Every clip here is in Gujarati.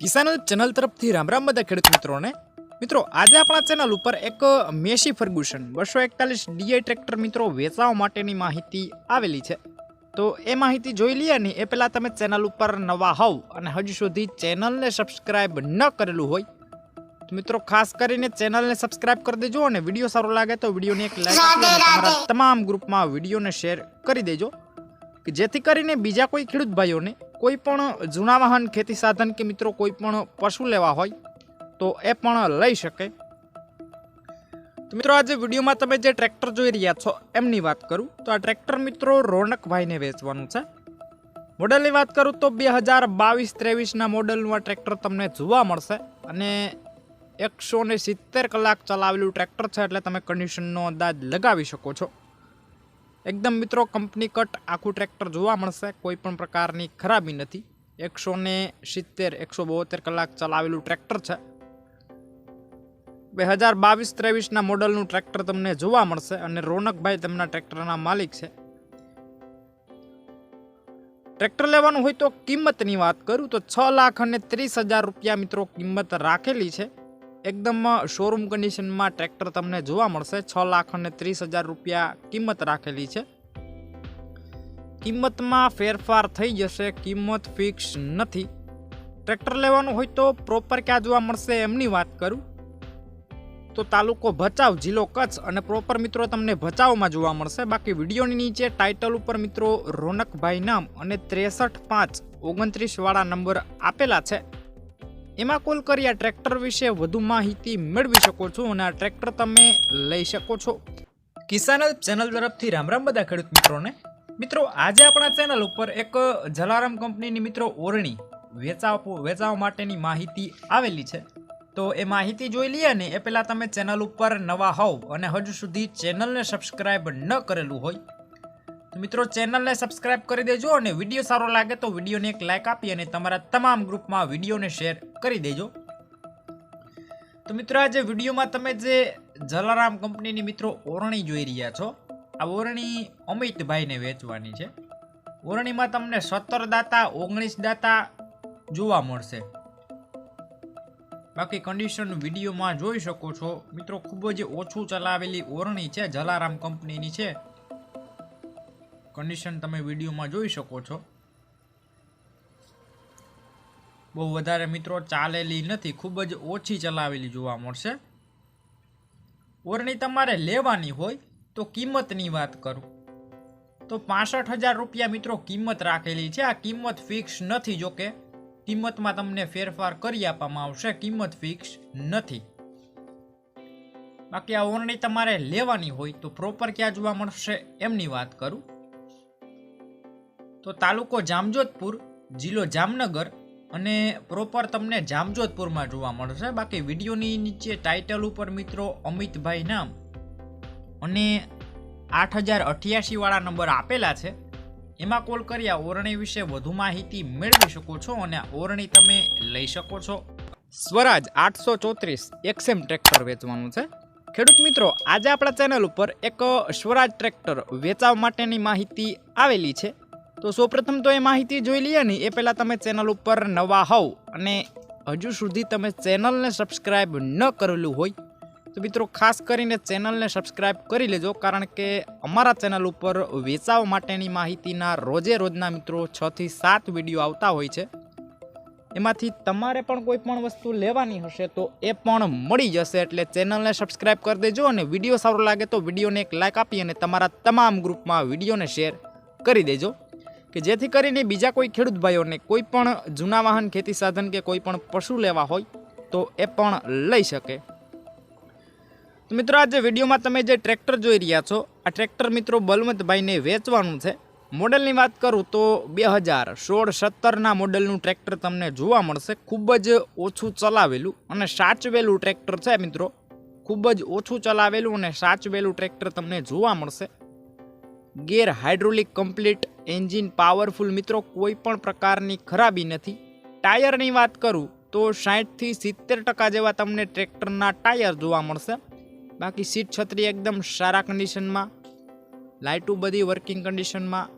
કિસાન ચેનલ તરફથી રામ રામ બધા ખેડૂત મિત્રોને. મિત્રો આજે આપણા ચેનલ ઉપર એક મેસી ફર્ગુસન બસો એકતાલીસ ડીઆઈ ટ્રેક્ટર મિત્રો વેચાવા માટેની માહિતી આવેલી છે. તો એ માહિતી જોઈ લઈએ ને એ પહેલાં તમે ચેનલ ઉપર નવા હોવ અને હજુ સુધી ચેનલને સબસ્ક્રાઇબ ન કરેલું હોય તો મિત્રો ખાસ કરીને ચેનલને સબસ્ક્રાઇબ કરી દેજો અને વીડિયો સારો લાગે તો વિડીયોને એક લાઈક તમારા તમામ ગ્રુપમાં વિડીયોને શેર કરી દેજો કે જેથી કરીને બીજા કોઈ ખેડૂત ભાઈઓને કોઈ પણ જૂના વાહન ખેતી સાધન કે મિત્રો કોઈ પણ પશુ લેવા હોય, તો એ પણ લઈ શકે. તો મિત્રો આજે વિડીયોમાં તમે જે ટ્રેક્ટર જોઈ રહ્યા છો, એમની વાત કરું. તો આ ટ્રેક્ટર મિત્રો રોનકભાઈને વેચવાનું છે. મોડલની વાત કરું તો બે હજાર બાવીસ ત્રેવીસના મોડલનું આ ટ્રેક્ટર તમને જોવા મળશે. અને એકસો ને સિત્તેર કલાક ચલાવેલું ટ્રેક્ટર છે, એટલે તમે કન્ડિશનનો અંદાજ લગાવી શકો છો. એકદમ મિત્રો, કંપની કટ આખું ટ્રેક્ટર જોવા મળશે. કોઈ પણ પ્રકારની ખરાબી નથી. એકસો ને સિત્તેર, એકસો બોતેર કલાક ચલાવેલું ટ્રેક્ટર છે. બે હજાર બાવીસ ત્રેવીસના મોડલનું ટ્રેક્ટર તમને જોવા મળશે અને રોનકભાઈ તેમના ટ્રેક્ટરના માલિક છે. ટ્રેક્ટર લેવાનું હોય તો કિંમતની વાત કરું તો છ લાખ અને ત્રીસ હજાર રૂપિયા મિત્રો કિંમત રાખેલી છે. એકદમ શોરૂમ કન્ડિશનમાં ટ્રેક્ટર તમને જોવા મળશે. છ લાખ અને ત્રીસ હજાર રૂપિયા કિંમત રાખેલી છે. કિંમતમાં ફેરફાર થઈ જશે, કિંમત ફિક્સ નથી. ટ્રેક્ટર લેવાનું હોય તો પ્રોપર ક્યાં જોવા મળશે એમની વાત કરું. તો તાલુકો ભચાઉ, જિલ્લો કચ્છ અને પ્રોપર મિત્રો તમને ભચાઉમાં જોવા મળશે. બાકી વિડીયોની નીચે ટાઇટલ ઉપર મિત્રો રોનકભાઈ નામ અને ત્રેસઠ પાંચ ઓગણત્રીસ વાળા નંબર આપેલા છે. એમાં કોલ કરી આ ટ્રેક્ટર વિશે વધુ માહિતી મેળવી શકો છો અને આ ટ્રેક્ટર તમે લઈ શકો છો. કિસાન ચેનલ તરફથી રામ રામ બધા ખેડૂત મિત્રોને. મિત્રો, આજે આપણા ચેનલ ઉપર એક જલારામ કંપનીની મિત્રો ઓરણી વેચાવ, વેચાવા માટેની માહિતી આવેલી છે. તો એ માહિતી જોઈ લઈએ ને એ પહેલાં તમે ચેનલ ઉપર નવા હોવ અને હજુ સુધી ચેનલને સબસ્ક્રાઈબ ન કરેલું હોય તો મિત્રો, ચેનલને સબસ્ક્રાઇબ કરી દેજો અને વીડિયો સારો લાગે તો વિડીયોને એક લાઇક આપી અને તમારા તમામ ગ્રુપમાં વિડીયોને શેર કરી દેજો. તો મિત્રો, આજે વિડીયોમાં તમે જે જલારામ કંપનીની મિત્રો ઓરણી જોઈ રહ્યા છો, આ ઓરણી અમિતભાઈને વેચવાની છે. ઓરણીમાં તમને સત્તર દાતા, ઓગણીસ દાતા જોવા મળશે. બાકી કન્ડિશન વિડીયોમાં જોઈ શકો છો. મિત્રો, ખૂબ જ ઓછું ચલાવેલી ઓરણી છે, જલારામ કંપનીની છે. કન્ડિશન તમે વિડીયોમાં જોઈ શકો છો. બહુ વધારે મિત્રો ચાલેલી નથી, ખૂબ જ ઓછી ચલાવેલી જોવા મળશે. ઓરણી તમારે લેવાની હોય તો કિંમતની વાત કરું. તો પાસઠ હજાર રૂપિયા મિત્રો કિંમત રાખેલી છે. આ કિંમત ફિક્સ નથી જોકે. કિંમતમાં તમને ફેરફાર કરી આપવામાં આવશે. કિંમત ફિક્સ નથી. બાકી આ ઓરણી તમારે લેવાની હોય તો પ્રોપર ક્યાં જોવા મળશે એમની વાત કરું. તો તાલુકો જામજોધપુર, જિલ્લો જામનગર અને પ્રોપર તમને જામજોધપુરમાં જોવા મળશે. બાકી વિડીયોની નીચે ટાઇટલ ઉપર મિત્રો અમિતભાઈ નામ અને આઠ હજાર અઠ્યાસીવાળા નંબર આપેલા છે. એમાં કોલ કરી આ ઓરણી વિશે વધુ માહિતી મેળવી શકો છો અને ઓરણી તમે લઈ શકો છો. સ્વરાજ આઠસો ચોત્રીસ એક્સએમ ટ્રેક્ટર વેચવાનું છે. ખેડૂત મિત્રો, આજે આપણા ચેનલ ઉપર એક સ્વરાજ ટ્રેક્ટર વેચાવા માટેની માહિતી આવેલી છે. તો સૌપ્રથમ તો એ માહિતી જોઈ લઈએ ને. એ પહેલાં તમે ચેનલ ઉપર નવા હોવ અને હજુ સુધી તમે ચેનલને સબસ્ક્રાઈબ ન કરેલું હોય, તો મિત્રો ખાસ કરીને ચેનલને સબસ્ક્રાઈબ કરી લેજો. કારણ કે અમારા ચેનલ ઉપર વેચાવ માટેની માહિતીના રોજે રોજના મિત્રો છથી સાત વીડિયો આવતા હોય છે. એમાંથી તમારે પણ કોઈ પણ વસ્તુ લેવાની હશે તો એ પણ મળી જશે. એટલે ચેનલને સબસ્ક્રાઈબ કરી દેજો અને વીડિયો સારો લાગે તો વિડીયોને એક લાઇક આપી અને તમારા તમામ ગ્રુપમાં વિડીયોને શેર કરી દેજો. કે જેથી કરીને બીજા કોઈ ખેડૂત ભાઈઓને કોઈ પણ જૂના વાહન ખેતી સાધન કે કોઈ પણ પશુ લેવા હોય, તો એ પણ લઈ શકે. તો મિત્રો આજે વિડીયોમાં તમે જે ટ્રેક્ટર જોઈ રહ્યા છો, આ ટ્રેક્ટર મિત્રો બલવંતભાઈને વેચવાનું છે. મોડલની વાત કરું તો બે હજાર સોળ સત્તરના મોડલનું ટ્રેક્ટર તમને જોવા મળશે. ખૂબ જ ઓછું ચલાવેલું અને સાચવેલું ટ્રેક્ટર છે મિત્રો. ખૂબ જ ઓછું ચલાવેલું અને સાચવેલું ટ્રેક્ટર તમને જોવા મળશે. Gear hydraulic complete engine powerful મિત્રો કોઈ પણ પ્રકારની ખરાબી નથી. ટાયરની વાત કરું તો સાઠથી સિત્તેર ટકા જેવા તમને ટ્રેક્ટરના ટાયર જોવા મળશે. બાકી સીટ છત્રી એકદમ સારા કન્ડિશનમાં લાઇટો બધી વર્કિંગ કન્ડિશનમાં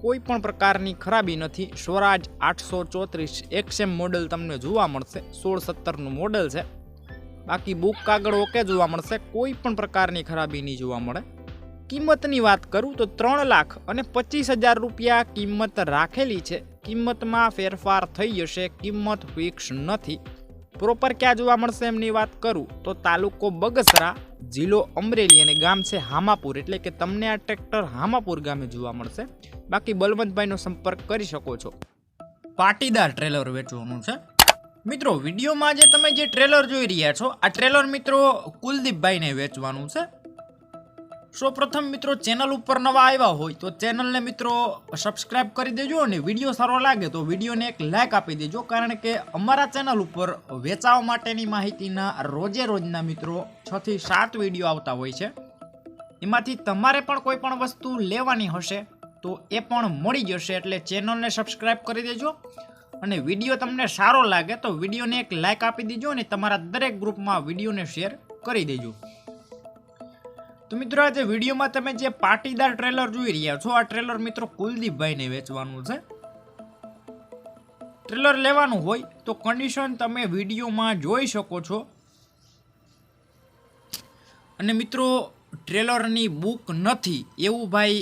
કોઈ પણ પ્રકારની ખરાબી નથી. સ્વરાજ આઠસો ચોત્રીસ એક્સએમ મોડલ તમને જોવા મળશે. સોળ સત્તરનું મોડલ છે. બાકી બુક કાગળ ઓકે જોવા મળશે. કોઈ પણ પ્રકારની ખરાબી નહીં જોવા મળે. કિંમતની વાત કરું તો ત્રણ લાખ અને પચીસ હજાર રૂપિયા કિંમત રાખેલી છે. કિંમતમાં ફેરફાર થઈ જશે, કિંમત ફિક્સ નથી. પ્રોપર ક્યાં જોવા મળશે એમની વાત કરું તો તાલુકો બગસરા, જિલ્લો અમરેલી અને ગામ છે હામાપુર. એટલે કે તમને આ ટ્રેક્ટર હામાપુર ગામે જોવા મળશે. બાકી બલવંતભાઈનો સંપર્ક કરી શકો છો. પાટીદાર ટ્રેલર વેચવાનું છે મિત્રો, વિડીયોમાં જે તમે જે ટ્રેલર જોઈ રહ્યા છો, આ ટ્રેલર મિત્રો કુલદીપભાઈને વેચવાનું છે. સૌપ્રથમ મિત્રો ચેનલ ઉપર નવા આવ્યા હોય તો ચેનલને મિત્રો સબસ્ક્રાઇબ કરી દેજો અને વીડિયો સારો લાગે તો વિડીયોને એક લાઇક આપી દેજો કારણ કે અમારા ચેનલ ઉપર વેચાવા માટેની માહિતીના રોજે રોજના મિત્રો છ થી સાત વીડિયો આવતા હોય છે. એમાંથી તમારે પણ કોઈ પણ વસ્તુ લેવાની હશે તો એ પણ મળી જશે એટલે ચેનલને સબસ્ક્રાઇબ કરી દેજો અને વીડિયો તમને સારો લાગે તો વિડીયોને એક લાઇક આપી દેજો અને તમારા દરેક ગ્રુપમાં વિડીયોને શેર કરી દેજો. તો મિત્રો આજે વિડીયોમાં તમે જે પાટીદાર ટ્રેલર જોઈ રહ્યા છો, આ ટ્રેલર મિત્રો કુલદીપભાઈને વેચવાનું છે. ટ્રેલર લેવાનું હોય તો કન્ડિશન તમે વિડીયોમાં જોઈ શકો છો. અને મિત્રો ટ્રેલરની બુક નથી એવું ભાઈ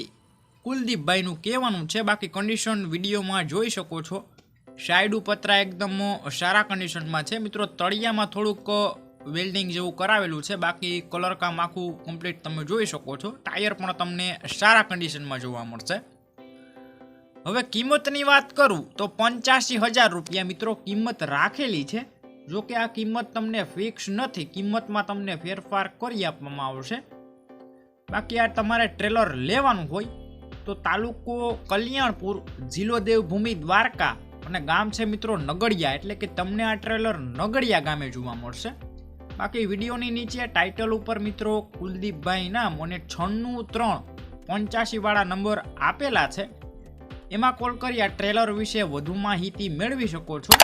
કુલદીપભાઈનું કહેવાનું છે. બાકી કન્ડિશન વિડીયોમાં જોઈ શકો છો. સાઈડ પતરા એકદમ સારા કન્ડિશનમાં છે. મિત્રો, તળિયામાં થોડુંક વેલ્ડિંગ જેવું કરાવેલું છે. બાકી કલર કામ આખું કમ્પ્લીટ તમે જોઈ શકો છો. ટાયર પણ તમને સારા કન્ડિશનમાં જોવા મળશે. હવે કિંમતની વાત કરું તો પંચ્યાસી હજાર રૂપિયા મિત્રો કિંમત રાખેલી છે. જો કે આ કિંમત તમને ફિક્સ નથી, કિંમતમાં તમને ફેરફાર કરી આપવામાં આવશે. બાકી આ તમારે ટ્રેલર લેવાનું હોય તો તાલુકો કલ્યાણપુર, જિલ્લો દેવભૂમિ, દ્વારકા અને ગામ છે મિત્રો નગડિયા. એટલે કે તમને આ ટ્રેલર નગડિયા ગામે જોવા મળશે. બાકી વિડીયોની નીચે ટાઇટલ ઉપર મિત્રો કુલદીપભાઈના મને છન્નું ત્રણ પંચ્યાસીવાળા નંબર આપેલા છે. એમાં કોલ કરી આ ટ્રેલર વિશે વધુ માહિતી મેળવી શકો છો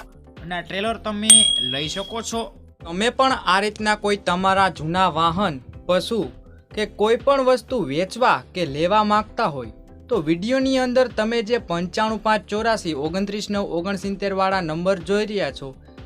અને આ ટ્રેલર તમે લઈ શકો છો. તમે પણ આ રીતના કોઈ તમારા જૂના વાહન, પશુ કે કોઈ પણ વસ્તુ વેચવા કે લેવા માંગતા હોય, તો વિડીયોની અંદર તમે જે પંચાણું પાંચ ચોરાસી, ઓગણત્રીસ નવ ઓગણસિત્તેરવાળા નંબર જોઈ રહ્યા છો